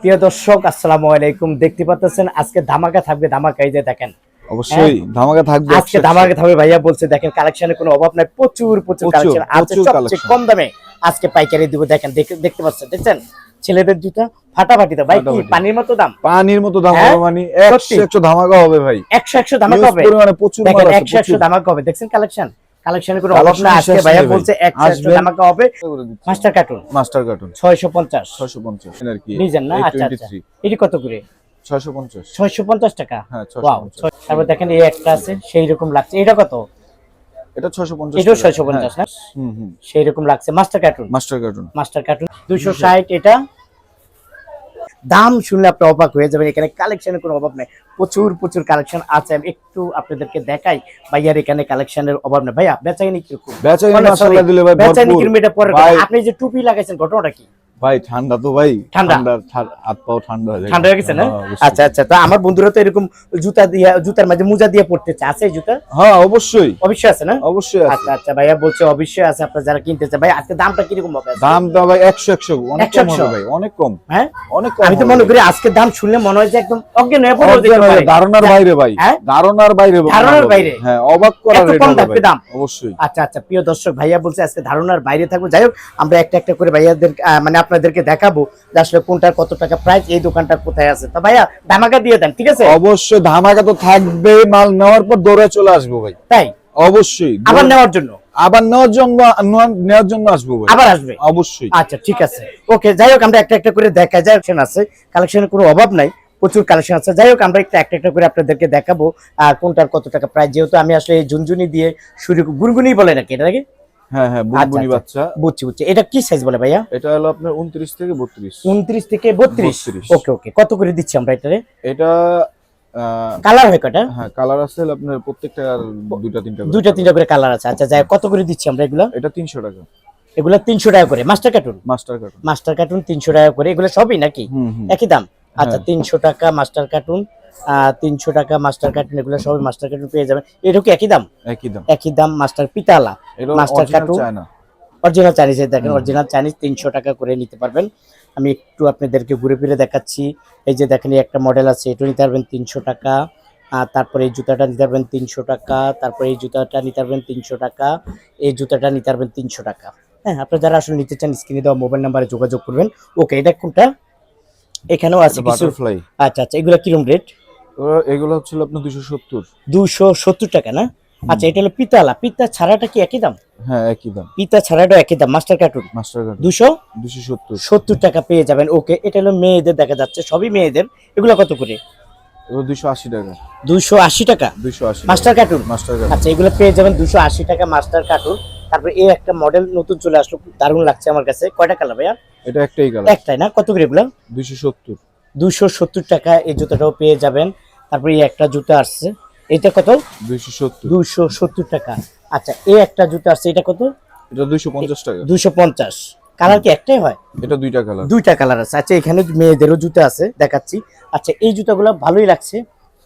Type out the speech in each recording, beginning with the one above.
প্রিয় দর্শক আসসালামু আলাইকুম। দেখতে পাচ্ছেন আজকে ধামাকা থাকবে ধামাকা এই যে দেখেন। অবশ্যই ধামাকা থাকবে। হ্যাঁ? আজকে ধামাকা থাকবে ভাইয়া বলছে দেখেন কালেকশনের কোনো অভাব নাই প্রচুর প্রচুর কালেকশন আছে সবচেয়ে কম দামে আজকে পাইকারি দিব দেখেন দেখতে পাচ্ছেন দেখছেন? ছেলেদের জুতা ফাটাফাটি তো ভাই কি পানির মতো দাম? পানির মতো ধামাকা হ্যাঁ? মানে সত্যি? একশো একশো ধামাকা হবে ভাই। একশো একশো ধামাকা হবে। পরিমাণে প্রচুর মাল আছে, একশো একশো প্রচুর। ধামাকা হবে দেখছেন কালেকশন কালেকশনের কোনো অভাব না আজকে ভাইয়া বলছে একশো আসবেন। ধামাকা হবে মাস্টার কার্টুন মাস্টার কার্টুন ছয়শো পঞ্চাশ। ছয়শো পঞ্চাশ। আর কি? ডিজাইন না? আচ্ছা আচ্ছা। এটি কত করে? ছয়শো পঞ্চাশ। ছয়শো পঞ্চাশ টাকা? হ্যাঁ ছয়শো ওয়াও পঞ্চাশ তারপর দেখেন এই একটা আছে সেই রকম লাগছে। এটা কত? এটা ছয়শো পঞ্চাশ এটাও টাকা। ছয়শো পঞ্চাশ না? হ্যাঁ। হুম হুম। সেই রকম লাগছে। Master cartoon master cartoon master cartoon দুইশো ষাট এটা দাম শুনলে আপনি অবাক হয়ে যাবেন এখানে কালেকশনের কোনো অভাব নেই। প্রচুর প্রচুর কালেকশন আছে আমি একটু আপনাদেরকে দেখাই। ভাইয়ার এখানে কালেকশনের অভাব নেই। ভাইয়া বেচাইনি কীরকম বেচাইনি এটা পরে আপনি যে টুপি লাগাইছেন ঘটনাটা কি? ভাই ঠান্ডা তো ভাই। ঠান্ডা। হাত পাও ঠান্ডা হয়ে ঠান্ডা হয়ে গেছে না? হ্যাঁ, আচ্ছা আচ্ছা তো আমার বন্ধুরা তো এরকম জুতা দিয়ে জুতার মাঝে মোজা দিয়ে পড়তেছে আছে জুতা? হ্যাঁ অবশ্যই। অবশ্যই আছে না? অবশ্যই আছে। আচ্ছা আচ্ছা ভাইয়া বলছে অবশ্যই আছে আপনার যারা কিনতে চায় ভাই আজকে দামটা কীরকম হবে? আজকে? দামটা ভাই একশো একশো অনেক কম হবে ভাই অনেক কম। হ্যাঁ? অনেক কম আমি তো মনে করি আজকের দাম শুনলে মনে হয় যে একদম অজ্ঞান হয়ে পড়ে যেতে অজ্ঞান হয়ে পারে। ধারণার বাইরে ভাই? ধারণার বাইরে ধারণার বাইরে? হ্যাঁ অবাক করার rate কম থাকবে দাম? অবশ্যই। আচ্ছা আচ্ছা প্রিয় দর্শক ভাইয়া বলছে আজকে ধারণার বাইরে থাকব। যাই হোক আমরা একটা একটা করে ভাইয়াদের মানে আপনাদেরকে দেখাবো যে আসলে কোনটার কত টাকা প্রাইস এই দোকানটা কোথায় আছে। তো ভাইয়া ধামাকা দিয়ে দেন ঠিক আছে? অবশ্যই ধামাকা তো থাকবে মাল নেওয়ার পর দৌড়ে চলে আসব ভাই। তাই? অবশ্যই আবার নেওয়ার জন্য? আবার নেওয়ার জন্য নেওয়ার- জন্য আসব আবার আসবে? অবশ্যই। আচ্ছা ঠিক আছে। ওকে যাই হোক আমরা একটা একটা করে দেখা যায় কালেকশন আছে। কালেকশনের কোনো অভাব নাই। প্রচুর কালেকশন আছে। যাই হোক আমরা একটা একটা একটা করে আপনাদেরকে দেখাবো আর কোনটার কত টাকা প্রাইস যেহেতু আমি আসলে এই ঝুনঝুনি দিয়ে শুরু গুনগুনি বলে নাকি এটা নাকি? হ্যাঁ হ্যাঁ বুনবুনি আচ্ছা, বাচ্চা। বুঝছি বুঝছি। এটা কি সাইজ বলে ভাইয়া? এটা হলো আপনার উনত্রিশ থেকে বত্রিশ। উনত্রিশ থেকে বত্রিশ? 32 ওকে ওকে। কত করে দিচ্ছি আমরা এটারে? এটা আহ, কালার হয় কটা হ্যাঁ কালার আছে আপনার প্রত্যেকটা দুইটা তিনটা করে দুইটা তিনটা করে কালার আছে। আচ্ছা যাই কত করে দিচ্ছি আমরা এগুলো? এটা তিনশো টাকা। এগুলো তিনশো টাকা করে। Master cartoon? Master cartoon. Master cartoon তিনশো টাকা করে। এগুলো সবই নাকি? একই দাম? আচ্ছা হ্যাঁ। তিনশো টাকা মাস্টার কার্টুন। তিনশো টাকা মাস্টার কার্টুন এগুলো সবই মাস্টার কার্টুন পেয়ে যাবেন। এটা কি একই দাম? একই দাম। একই দাম master পিতালা। Master cartoon. Original Chinese দেখেন অরিজিনাল চাইনিজ তিনশো টাকা করে নিতে পারবেন। আমি একটু আপনাদেরকে ঘুরে ফিরে দেখাচ্ছি। এই যে দেখেন একটা মডেল আছে এটা নিতে পারবেন তিনশো টাকা। তারপরে এই জুতাটা নিতে পারবেন তিনশো টাকা। তারপরে এই জুতাটা নিতে পারবেন তিনশো টাকা। এই জুতাটা নিতে পারবেন তিনশো টাকা। হ্যাঁ আপনারা যারা আসলে নিতে চান স্ক্রিনে দেওয়া মোবাইল নাম্বারে যোগাযোগ করবেন। ওকে এটা কোনটা এখানেও আছে বাটারফ্লাই আচ্ছা আচ্ছা এগুলো কিরম রেট এগুলো হচ্ছিল আপনার দুশো সত্তর। দুশো সত্তর টাকা না? আচ্ছা এটা হলো পিতালা পিতা ছাড়াটা কি একই দাম? হ্যাঁ একই দাম। পিতা ছাড়াটাও একই দাম মাস্টার কার্টুন? Master cartoon. দুশো? দুশো সত্তর। সত্তর টাকা পেয়ে যাবেন ওকে। এটা হলো মেয়েদের দেখা যাচ্ছে সবই মেয়েদের। এগুলো কত করে? দুশো আশি টাকা। দুশো আশি টাকা? দুশো আশি মাস্টার কার্টুন? Master cartoon. আচ্ছা এগুলো পেয়ে যাবেন দুশো আশি টাকা মাস্টার কার্টুন। তারপরে এই একটা মডেল নতুন চলে আসলো দারুণ লাগছে আমার কাছে। কয়টা কালার ভাইয়া? এটা একটাই কালার। একটাই না? কত করে এগুলো? দুশো সত্তর। দুশো সত্তর টাকা এই জুতাটাও পেয়ে যাবেন। তারপরে এই একটা জুতা আসছে। এটা কত? দুশো সত্তর। সত্তর টাকা। আচ্ছা এই একটা জুতা আসছে এটা কত? এটা দুশো পঞ্চাশ টাকা। দুশো পঞ্চাশ। কালার কি একটাই হয়? এটা দুইটা কালার। দুইটা কালার আছে। আচ্ছা এখানে মেয়েদেরও জুতা আছে দেখাচ্ছি। আচ্ছা এই জুতাগুলো ভালোই লাগছে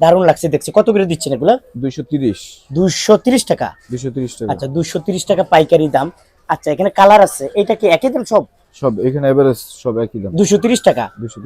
দারুণ লাগছে দেখছি। কত করে দিচ্ছেন এগুলো? দুইশো তিরিশ। দুশো তিরিশ টাকা? দুশো তিরিশ টাকা। আচ্ছা দুশো তিরিশ টাকা পাইকারি দাম। আচ্ছা এখানে কালার আছে। এটা কি একই দাম সব? সব এখানে এভারেজ সব একই দাম। দুশো তিরিশ টাকা?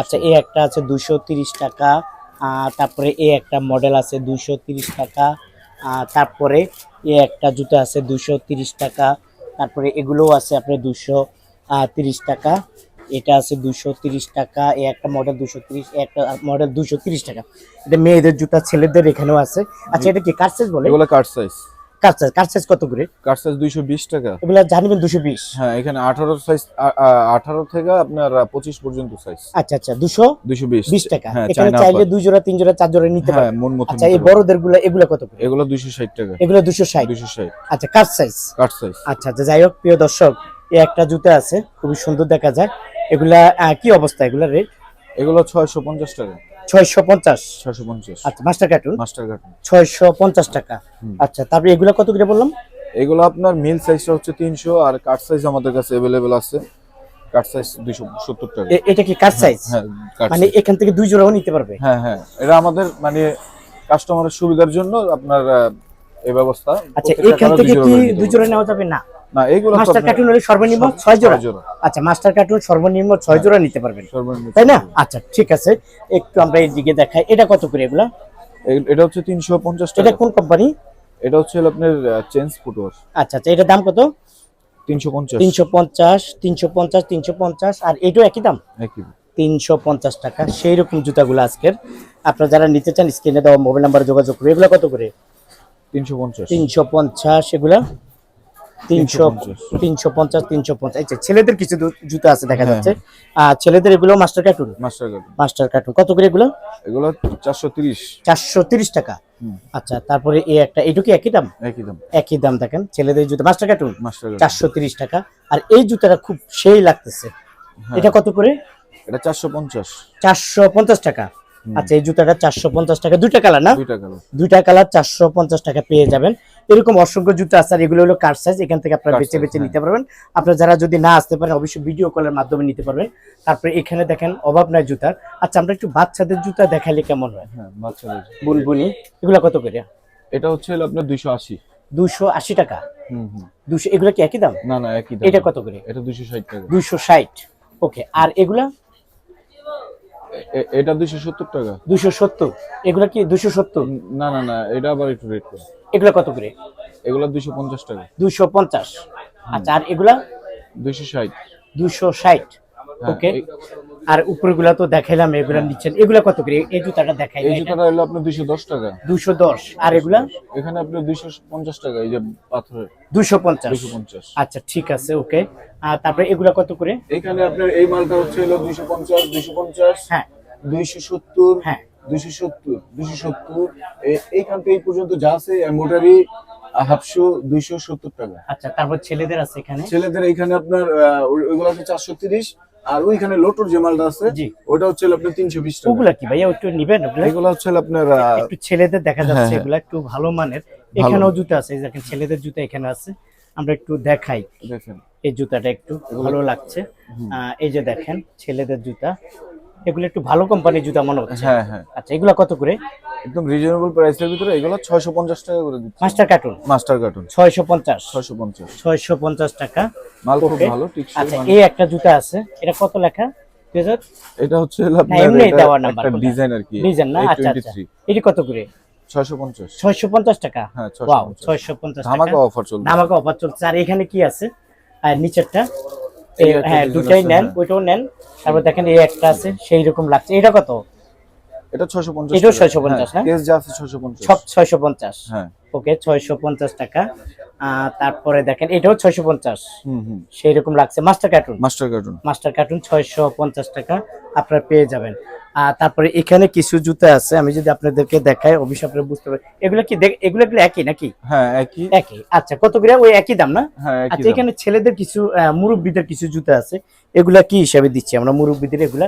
আচ্ছা এই একটা আছে দুশো তিরিশ টাকা। তারপরে এ একটা মডেল আছে দুশো তিরিশ টাকা। তারপরে এ একটা জুতো আছে দুশো তিরিশ টাকা। তারপরে এগুলোও আছে আপনার দুশো তিরিশ টাকা। এটা আছে দুশো তিরিশ টাকা এ একটা মডেল দুশো তিরিশ একটা মডেল দুশো তিরিশ টাকা। এটা মেয়েদের জুতা ছেলেদের এখানেও আছে। আচ্ছা এটা কি কার সাইজ বলে? এগুলো কার সাইজ কার সাইজ কত করে? কার্ড সাইজ দুইশো বিশ টাকা। এগুলো জানিবেন দুশো বিশ? হ্যাঁ এখানে আঠারো সাইজ আঠারো থেকে আপনার পঁচিশ পর্যন্ত সাইজ আচ্ছা আচ্ছা দুশো দুইশো বিশ। বিশ টাকা। হ্যাঁ এখানে চাইলে দুই জোড়া তিন জোড়া চার জোড়া নিতে হ্যাঁ পারবেন। মন মতো আচ্ছা এই বড়দেরগুলো এগুলো কত করে? এগুলো দুইশো ষাট টাকা। এগুলো দুশো ষাট? দুইশো ষাট। আচ্ছা কার সাইজ কার্ড আচ্ছা আচ্ছা যাই হোক প্রিয় দর্শক এই একটা জুতা আছে খুবই সুন্দর দেখা যায়। এগুলা কি অবস্থা? এগুলা রেট এগুলো ছয়শো পঞ্চাশ টাকা। আচ্ছা মাস্টার কার্টুন মাস্টার কার্টুন ছয়শো পঞ্চাশ টাকা। আচ্ছা তারপরে এগুলা কত করে বললাম? এগুলো আপনার মিল সাইজটা হচ্ছে তিনশো আর কার্ড সাইজ আমাদের কাছে অ্যাভেলেবেল আছে। কার্ড সাইজ দুইশো সত্তর টাকা। এটা কি কার সাইজ? হ্যাঁ মানে এখান থেকে দুই জোড়াও নিতে পারবে? হ্যাঁ হ্যাঁ এটা আমাদের মানে কাস্টমারের সুবিধার জন্য আপনার এই ব্যবস্থা। আচ্ছা এখান থেকে কি দুই জোড়া নেওয়া যাবে? না। না এগুলো তো মাস্টার কার্টুন হলে সর্বনিম্ন সব- ছয় জোড়া? ছয় জোড়া। আচ্ছা মাস্টার কার্টুন সর্বনিম্ন ছয় জোড়া নিতে পারবেন। তাই না। আচ্ছা ঠিক আছে। একটু আমরা এইদিকে দেখাই। এটা কত করে এগুলা? এটা হচ্ছে তিনশো পঞ্চাশ এটা টাকা। কোন কোম্পানি এটা হচ্ছে আপনার চেঞ্জ ফুটওয়ার আচ্ছা আচ্ছা এটার দাম কত? তিনশো পঞ্চাশ। তিনশো পঞ্চাশ তিনশো পঞ্চাশ তিনশো পঞ্চাশ আর এটাও একই দাম? একই তিনশো পঞ্চাশ টাকা। সেই রকম জুতাগুলো আজকের। আপনারা যারা নিতে চান স্ক্রিনে দেওয়া মোবাইল নাম্বারে যোগাযোগ করবে এগুলো কত করে? তিনশো পঞ্চাশ। তিনশো পঞ্চাশ এগুলা? তিনশো তিনশো পঞ্চাশ। তিনশো পঞ্চাশ ছেলেদের কিছু জুতা আছে দেখা হ্যাঁ, যাচ্ছে। আর ছেলেদের এগুলো master cartoon master cartoon master cartoon কত করে এগুলো? এগুলো চারশো তিরিশ। চারশো তিরিশ টাকা। আচ্ছা তারপরে এই একটা কি একই দাম? একই দাম। একই দাম দেখেন। ছেলেদের জুতা। মাস্টার কার্টুন চারশো তিরিশ টাকা। আর এই জুতাটা খুব সেই লাগতেছে। হ্যাঁ। এটা কত করে? এটা চারশো পঞ্চাশ। চারশো পঞ্চাশ টাকা। আচ্ছা এই জুতাটা চারশো পঞ্চাশ টাকা। দুইটা কালার না? দুইটা কালার। চারশো পঞ্চাশ টাকা পেয়ে যাবেন। এরকম অসংখ্য জুতা আছে আর এগুলো হলো কার সাইজ এখান থেকে আপনারা বেছে বেছে হ্যাঁ। নিতে পারবেন। আপনারা যারা যদি না আসতে পারেন অবশ্যই ভিডিও কলের মাধ্যমে নিতে পারবেন। তারপরে এখানে দেখেন অভাব নাই জুতার। আচ্ছা আমরা একটু বাচ্চাদের জুতা দেখালে কেমন হয়? হ্যাঁ বুনবুনি এগুলো কত করে? এটা হচ্ছে হলো আপনার দুইশো আশি। দুশো আশি টাকা? হুম হুম। দুশো এগুলো কি একই দাম? না না একই দাম। এটা কত করে? এটা দুইশো ষাট টাকা। দুশো ষাট। ওকে আর এগুলা? এটা দুইশো সত্তর টাকা। দুশো সত্তর? এগুলা কি দুশো সত্তর? না না না এটা আবার একটু রেট কম। এগুলা কত করে? এগুলো দুইশো পঞ্চাশ টাকা। দুশো পঞ্চাশ। আচ্ছা আর এগুলা? দুইশো ষাট। দুশো ষাট। হ্যাঁ, ওকে আর উপরগুলা তো দেখাইলাম এগুলা নিচ্ছেন। এগুলা কত করে? এই জুতাটা দেখাই এই জুতাটা হলো আপনার দুইশো দশ টাকা। দুশো দশ। আর এগুলা? এখানে আপনার দুইশো পঞ্চাশ টাকা এই যে পাথরের দুশো পঞ্চাশ। দুইশো পঞ্চাশ। আচ্ছা ঠিক আছে ওকে আর তারপরে এগুলা কত করে? এখানে আপনার এই মালটা হচ্ছে হলো দুইশো পঞ্চাশ দুইশো পঞ্চাশ হ্যাঁ। দুইশো সত্তর হ্যাঁ। দুইশো সত্তর দুইশো সত্তর। এইখান থেকে এই পর্যন্ত যা আছে মোটারি হাফশো দুইশো সত্তর টাকা। আচ্ছা তারপর ছেলেদের আছে এখানে? ছেলেদের এখানে আপনার ওইগুলো আছে চারশো তিরিশ আর ওইখানে লোটোর যে মালটা আছে ওটা হচ্ছে আপনার তিনশো বিশ টাকা। ওগুলা কি ভাইয়া একটু নিবেন এগুলো হচ্ছে আপনার একটু ছেলেদের দেখা যাচ্ছে হ্যাঁ, হ্যাঁ। এগুলা একটু ভালো মানের। এখানেও জুতো আছে দেখেন ছেলেদের জুতো এখানে আছে। আমরা একটু দেখাই। দেখেন। এই জুতাটা একটু ভালো লাগছে। আহ, এই যে দেখেন ছেলেদের জুতা। এগুলো একটু ভালো কোম্পানির জুতা মনে হচ্ছে। হ্যাঁ হ্যাঁ। আচ্ছা এগুলা কত করে? একদম রিজনেবল প্রাইসের ভিতরে এগুলো ছয়শো পঞ্চাশ টাকা করে দিচ্ছে। মাস্টার কার্টুন মাস্টার কার্টুন ছয়শো পঞ্চাশ? ছয়শো পঞ্চাশ। ছয়শো পঞ্চাশ টাকা। মাল খুব. ভালো টিকসই আচ্ছা এই একটা জুতা আছে। এটা কত লেখা? এটা হচ্ছে এমনি নাম্বার একটা ডিজাইন আর কি। ডিজাইন না? আচ্ছা আচ্ছা। এটি কত করে? ছয়শো পঞ্চাশ। ছয়শো পঞ্চাশ টাকা? হ্যাঁ 650 ছয়শো পঞ্চাশ। টাকা ধামাকা অফার চলছে। ধামাকা অফার চলছে। আর এখানে কি আছে? আর নিচেরটা? হ্যাঁ দুটাই নেন হ্যাঁ। ওইটাও নেন। তারপর দেখেন এই একটা আছে সেই রকম লাগছে। এটা কত? এটা ছয়শো পঞ্চাশ এটাও 650 না? কেস যা আছে ছয়শো পঞ্চাশ। সব ছয়শো পঞ্চাশ। হ্যাঁ। ওকে ছয়শো পঞ্চাশ টাকা। আহ, তারপরে দেখেন এটাও ছয়শো পঞ্চাশ। সেই রকম লাগছে। Master cartoon. Master cartoon. Master cartoon ছয়শো পঞ্চাশ টাকা আপনারা পেয়ে যাবেন। আর তারপরে এখানে কিছু জুতা আছে আমি যদি আপনাদেরকে দেখাই অবশ্যই আপনারা বুঝতে পারবেন। এগুলো কি এগুলো কি একই নাকি? হ্যাঁ একই। একই। আচ্ছা কত করে? ওই একই দাম না? হ্যাঁ আচ্ছা এখানে ছেলেদের কিছু মুরব্বিদের কিছু জুতা আছে। এগুলা কি হিসাবে দিচ্ছি আমরা? মুরব্বিদের এগুলা?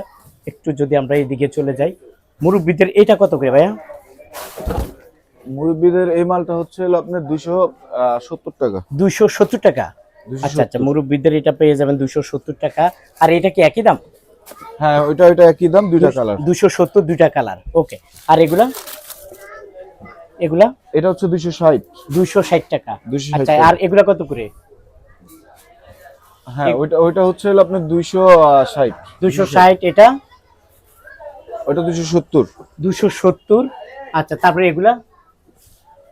একটু যদি আমরা এইদিকে চলে যাই। মুরব্বিদের এটা কত করে ভাইয়া? মুরব্বীদের এই মালটা হচ্ছে আপনার দুইশো সত্তর টাকা। দুইশো সত্তর টাকা? আচ্ছা আচ্ছা মুরব্বিদের এটা পেয়ে যাবেন দুইশো সত্তর টাকা। আর এটা কি একই দাম? হ্যাঁ ওইটা ওইটা একই দাম দুইটা কালার দুইশো সত্তর দুইটা কালার ওকে আর এগুলা? এগুলা? এটা হচ্ছে দুইশো ষাট। দুইশো ষাট টাকা। আচ্ছা আর এগুলা কত করে? হ্যাঁ ওইটা ওইটা হচ্ছে আপনার দুইশো ষাট। দুইশো ষাট এটা? ওইটা দুইশো সত্তর। দুইশো সত্তর। আচ্ছা তারপরে এগুলা?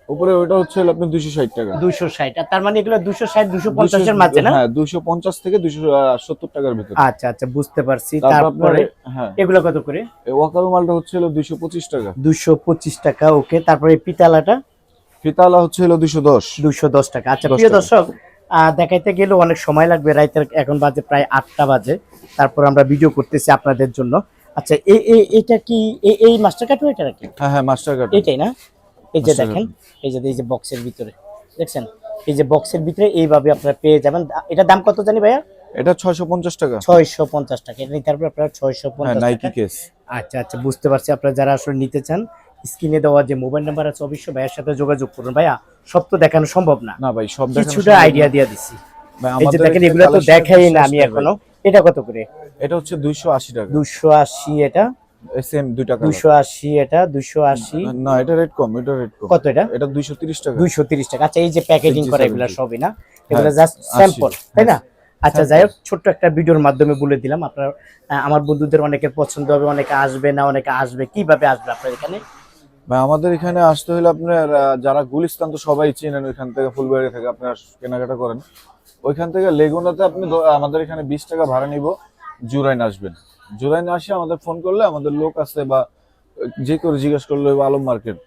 উপরে ওইটা হচ্ছে দুইশো ষাট টাকা। দুইশো ষাট আর তার মানে এগুলো দুইশো ষাট দুশো পঞ্চাশের মাঝে না? হ্যাঁ দুইশো পঞ্চাশ থেকে দুইশো সত্তর টাকার ভিতরে। আচ্ছা আচ্ছা বুঝতে পারছি। তারপরে হ্যাঁ। এগুলো কত করে? ওয়াকারু মালটা হচ্ছে হলো দুইশো পঁচিশ টাকা। দুশো পঁচিশ টাকা ওকে। তারপরে পিতালাটা? ফিতালা হচ্ছে হলো দুইশো দশ। দুশো দশ টাকা। আচ্ছা 10 প্রিয় দর্শক দেখাইতে গেলেও অনেক সময় লাগবে। রাইতের এখন বাজে প্রায় আটটা বাজে। তারপর আমরা ভিডিও করতেছি আপনাদের জন্য। আচ্ছা এই এটা কি এই- এই মাস্টার কার্ড এটা নাকি? হ্যাঁ হ্যাঁ মাস্টার কার্ড এটাই না? এই যে দেখেন এই যে এই যে বক্সের ভিতরে দেখছেন? এই যে বক্সের ভিতরে এইভাবে আপনারা পেয়ে যাবেন। এটা দাম কত জানি ভাইয়া? এটা ছয়শো পঞ্চাশ টাকা। ছয়শো পঞ্চাশ টাকা। এটা নিতে পারবেন আপনারা ছয়শো হ্যাঁ পঞ্চাশ নাইকি কেস আচ্ছা আচ্ছা বুঝতে পারছি। আপনারা যারা আসলে নিতে চান স্ক্রিনে দেওয়া যে মোবাইল নাম্বার আছে অবশ্যই ভাইয়ের সাথে যোগাযোগ করুন। ভাইয়া সব তো দেখানো সম্ভব না। না ভাই সব কিছুটা আইডিয়া। দিয়ে দিছি। ভাই, এই যে দেখেন এগুলো তো দেখাই না আমি এখনও। এটা কত করে? এটা হচ্ছে দুইশো আশি টাকা। দুশো আশি এটা। সেম দুই টাকা দুইশো আশি এটা দুইশো আশি। না এটা রেট কম এটা রেট কম। কত এটা? এটা দুইশো তিরিশ টাকা। দুইশো তিরিশ টাকা। আচ্ছা এই যে প্যাকেজিং কেজি করা এগুলা 70 সবই না? এগুলা হ্যাঁ, জাস্ট স্যাম্পল তাই না? আচ্ছা যাই হোক ছোট্ট একটা ভিডিওর মাধ্যমে বলে দিলাম। আপনার আমার বন্ধুদের অনেকের পছন্দ হবে অনেকে আসবে না অনেকে আসবে। কীভাবে আসবে আপনার এখানে? ভাই আমাদের এখানে আসতে হলে আপনার যারা গুলিস্তান তো সবাই চেনেন ওইখান থেকে ফুলবাড়ি থেকে আপনার কেনাকাটা করেন। ওইখান থেকে লেগুনাতে আপনি আমাদের এখানে বিশ টাকা ভাড়া নিব। জুরাইন আসবেন। জুরাইন আসে আমাদের ফোন করলে আমাদের লোক আছে বা যে করে জিজ্ঞেস করলে আলম মার্কেট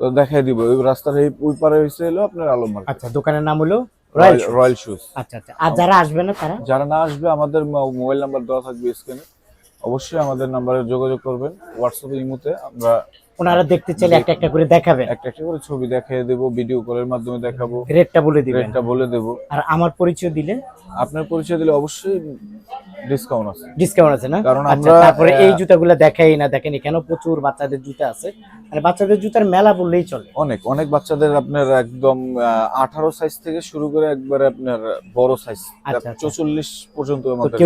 তো দেখাই দিব। ওই রাস্তার এই ওই পারে হইছে হলো আপনার আলম মার্কেট আচ্ছা দোকানের নাম হলো রয়্যাল শুজ আচ্ছা আচ্ছা। আর যারা আসবে না তারা? যারা না আসবে আমাদের মোবাইল নাম্বার দেওয়া থাকবে স্ক্রিনে অবশ্যই আমাদের নাম্বারে যোগাযোগ করবেন। হোয়াটসঅ্যাপ ইমোতে আমরা ওনারা দেখতে চাইলে একটা একটা করে দেখাবেন। একটা একটা করে ছবি দেখিয়ে দেবো ভিডিও কলের মাধ্যমে দেখাবো। রেটটা বলে দিবেন। রেটটা বলে দেবো। আর আমার পরিচয় দিলে? আপনার পরিচয় দিলে অবশ্যই ডিসকাউন্ট আছে। ডিসকাউন্ট আছে না? কারণ আচ্ছা আমরা, তারপরে এই জুতাগুলো দেখাই না দেখেন এখানেও প্রচুর বাচ্চাদের জুতা আছে। মানে বাচ্চাদের জুতার মেলা বললেই চলে। অনেক অনেক বাচ্চাদের আপনার একদম আঠারো সাইজ থেকে শুরু করে একবারে আপনার বড় সাইজ আচ্ছা, আচ্ছা। চৌচল্লিশ পর্যন্ত আমাদের